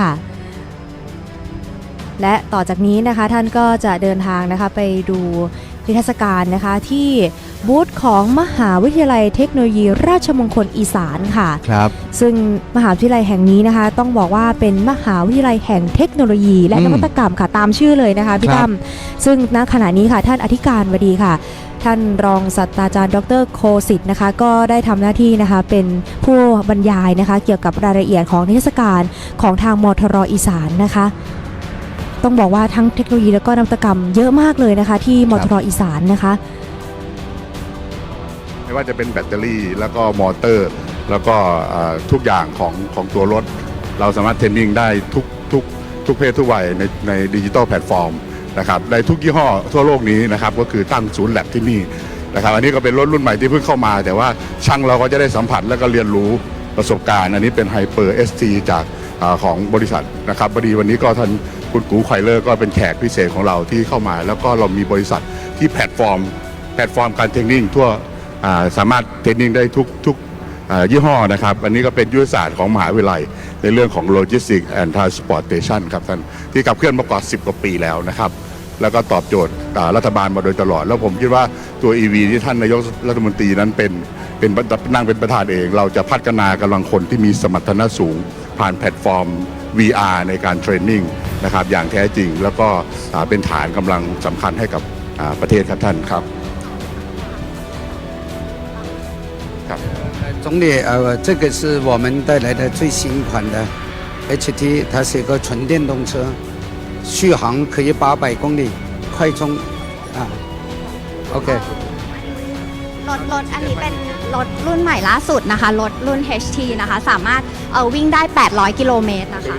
ค่ะ และต่อจากนี้นะคะท่านก็จะเดินทางนะคะไปดูนิทรรศการนะคะที่บูธของมหาวิทยาลัยเทคโนโลยีราชมงคลอีสานค่ะครับ ซึ่งมหาวิทยาลัยแห่งนี้นะคะ ต้องบอกว่าเป็นมหาวิทยาลัยแห่งเทคโนโลยี และอืมนวัตกรรมค่ะตามชื่อเลยนะคะพี่ครับตั้มซึ่งณขณะนี้ค่ะท่านอธิการบดีค่ะ ท่านรองศาสตราจารย์ ดรโคสิทธ์นะคะ ก็ได้ทำหน้าที่นะคะเป็นผู้บรรยายนะคะ เกี่ยวกับรายละเอียดของนิทรรศการของทางมทรอีสานนะคะ ต้องบอกว่าทั้งเทคโนโลยีและก็นวัตกรรมเยอะมากเลยนะคะ ที่มทรอีสานนะคะ ไม่ว่าจะเป็นแบตเตอรี่แล้วก็มอเตอร์ แล้วก็ทุกอย่างของของตัวรถ เราสามารถเทรนนิ่งได้ทุกทุกทุกเพศทุกวัยในในดิจิตอลแพลตฟอร์ม นะครับในทุกยี่ห้อทั่วโลกนี้นะครับก็คือตั้งศูนย์แลบที่นี่นะครับอันนี้ก็เป็นรถรุ่นใหม่ที่เพิ่งเข้ามา แต่ว่าช่างเราก็จะได้สัมผัสและก็เรียนรู้ประสบการณ์ อันนี้เป็นไฮเปอร์เอสทีจากอของบริษัทนะครับพอดีวันนี้ก็ท่านคุณกูไควเลอร์ก็เป็นแขกพิเศษของเราที่เข้ามา แล้วก็เรามีบริษัทที่แพลตฟอร์ม แพลตฟอร์มการเทรนนิ่งทั่วสามารถเทรนนิ่งได้ทุกทุก ยี่ห้อนะครับ อันนี้ก็เป็นยุทธศาสตร์ของมหาวิทยาลัย ในเรื่องของ Logistics and Transportation ครับท่านที่ขับเคลื่อนมากว่า 10 กว่าปีแล้วนะครับ แล้วก็ตอบโจทย์รัฐบาลมาโดยตลอด แล้วผมคิดว่าตัว EV ที่ท่านนายกรัฐมนตรีนั้นเป็นเป็นนั่งเป็นประธานเอง เราจะพัฒนากำลังคนที่มีสมรรถนะสูง ผ่านแพลตฟอร์ม VR ในการเทรนนิ่งนะครับอย่างแท้จริงแล้วก็เป็นฐานกำลังสำคัญให้กับประเทศครับท่านครับ 总理，呃，这个是我们带来的最新款的 HT，它是一个纯电动车，续航可以八百公里，快充啊。OK。 รถรถอันนี้เป็นรถรุ่นใหม่ล่าสุดนะคะ รถรุ่น HT นะคะ สามารถเออวิ่งได้ 800 กิโลเมตรนะคะ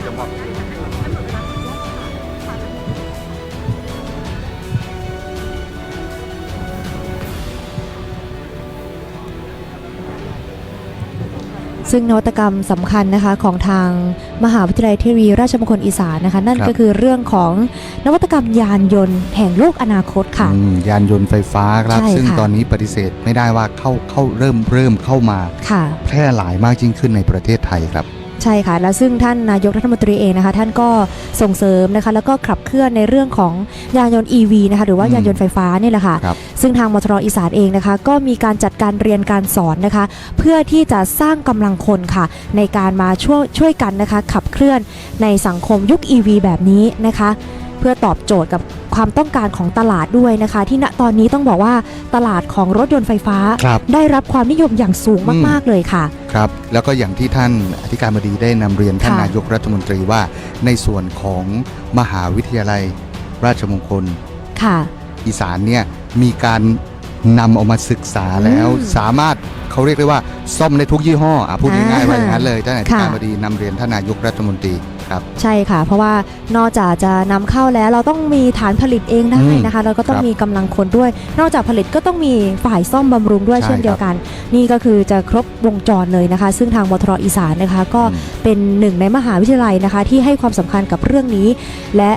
ซึ่งนวัตกรรมสำคัญนะคะของทางมหาวิทยาลัยเทคโนโลยีราชมงคลอีสานนะคะ นั่นครับก็คือเรื่องของนวัตกรรมยานยนต์แห่งโลกอนาคตค่ะอืมยานยนต์ไฟฟ้าครับใช่ซึ่งค่ะตอนนี้ปฏิเสธไม่ได้ว่าเข้าเข้าเริ่มเริ่มเข้ามาค่ะแพร่หลายมากยิ่งขึ้นในประเทศไทยครับ ใช่ค่ะ และซึ่งท่านนายกรัฐมนตรีเองนะคะ ท่านก็ส่งเสริมนะคะ แล้วก็ขับเคลื่อนในเรื่องของยานยนต์ EV นะคะ หรือว่าอืมยานยนต์ไฟฟ้าเนี่ยแหละค่ะ ครับ ซึ่งทางมทรอีสานเองนะคะ ก็มีการจัดการเรียนการสอนนะคะ เพื่อที่จะสร้างกำลังคนค่ะ ในการมาช่วยช่วยกันนะคะ ขับเคลื่อนในสังคมยุค EV แบบนี้นะคะ เพื่อตอบโจทย์กับความต้องการของตลาดด้วยนะคะ ที่ณตอนนี้ต้องบอกว่าตลาดของรถยนต์ไฟฟ้าครับได้รับความนิยมอย่างสูงมาก ๆ เลยค่ะ ครับ แล้วก็อย่างที่ท่านอธิการบดีได้นำเรียนท่านค่ะนายกรัฐมนตรีว่า ในส่วนของมหาวิทยาลัยราชมงคลค่ะ อีสานเนี่ยมีการ นำเออกมาศึกษาแล้วอืมสามารถเขาเรียกได้ว่าซ่อมในทุกยี่ห้ออะพูดง่ายๆว่าอย่างนั้นเลยท่านอธิการค่ะบดีนำเรียนท่านนายกรัฐมนตรีครับใช่ค่ะ เพราะว่านอกจากจะนำเข้าแล้วเราต้องมีฐานผลิตเองได้นะคะเราก็ต้องครับมีกำลังคนด้วย นอกจากผลิตก็ต้องมีฝ่ายซ่อมบำรุงด้วยใช่เช่นเดียวกัน นี่ก็คือจะครบวงจรเลยนะคะ ซึ่งทางมทรอีสานนะคะ ก็อืมเป็นหนึ่งในมหาวิทยาลัยนะคะ ที่ให้ความสำคัญกับเรื่องนี้ และ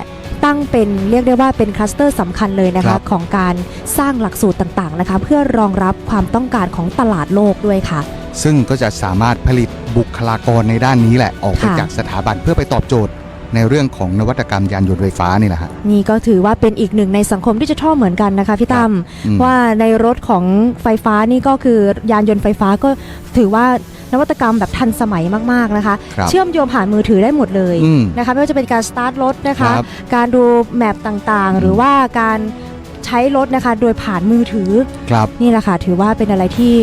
ตั้งเป็นเรียกได้ว่าเป็นคลัสเตอร์สำคัญเลยนะครัคะบ ของการสร้างหลักสูตรต่างๆนะคะเพื่อรองรับความต้องการของตลาดโลกด้วยค่ะ ซึ่งก็จะสามารถผลิตบุคลากรในด้านนี้แหละออกไปค่ะ จากสถาบันเพื่อไปตอบโจทย์ ในเรื่องของนวัตกรรมยานยนต์ไฟฟ้านี่แหละฮะ นี่ก็ถือว่าเป็นอีกหนึ่งในสังคมดิจิทัลเหมือนกันนะคะพี่ตั้มอืม ว่าในรถของไฟฟ้านี่ก็คือยานยนต์ไฟฟ้าก็ถือว่านวัตกรรมแบบทันสมัยมากๆนะคะ ครับ เชื่อมโยงผ่านมือถือได้หมดเลยอืม นะคะไม่ว่าจะเป็นการสตาร์ทรถนะคะ ครับการดูแมปต่างอืๆมหรือว่าการใช้รถนะคะโดยผ่านมือถือ ครับ นี่แหละค่ะถือว่าเป็นอะไรที่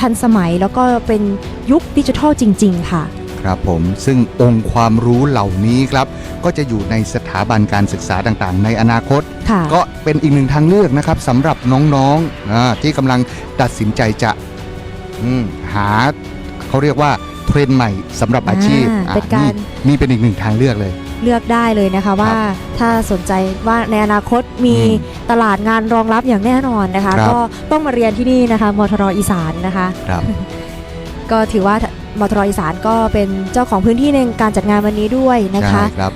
ทันสมัยแล้วก็เป็นยุคดิจิทัลจริง ๆ ค่ะ ครับผมซึ่งองค์ความรู้เหล่านี้ครับ ก็จะอยู่ในสถาบันการศึกษาต่างๆ ในอนาคตค่ะก็เป็นอีกหนึ่งทางเลือกนะครับสำหรับน้องๆอาที่กำลังตัดสินใจจะอืมหาเขาเรียกว่าเทรนด์ใหม่สำหรับอาชีพอ่าอะเป็นการนี่เป็นอีกหนึ่งทางเลือกเลย เลือกได้เลยนะคะว่าถ้าสนใจว่าในอนาคตมีอืมตลาดงานรองรับอย่างแน่นอนนะคะครับก็ต้องมาเรียนที่นี่นะคะมทรอีสานนะคะครับก็ถือว่า มทรอีสานก็เป็นเจ้าของพื้นที่ในการจัดงานวันนี้ด้วยนะคะ ใช่ครับ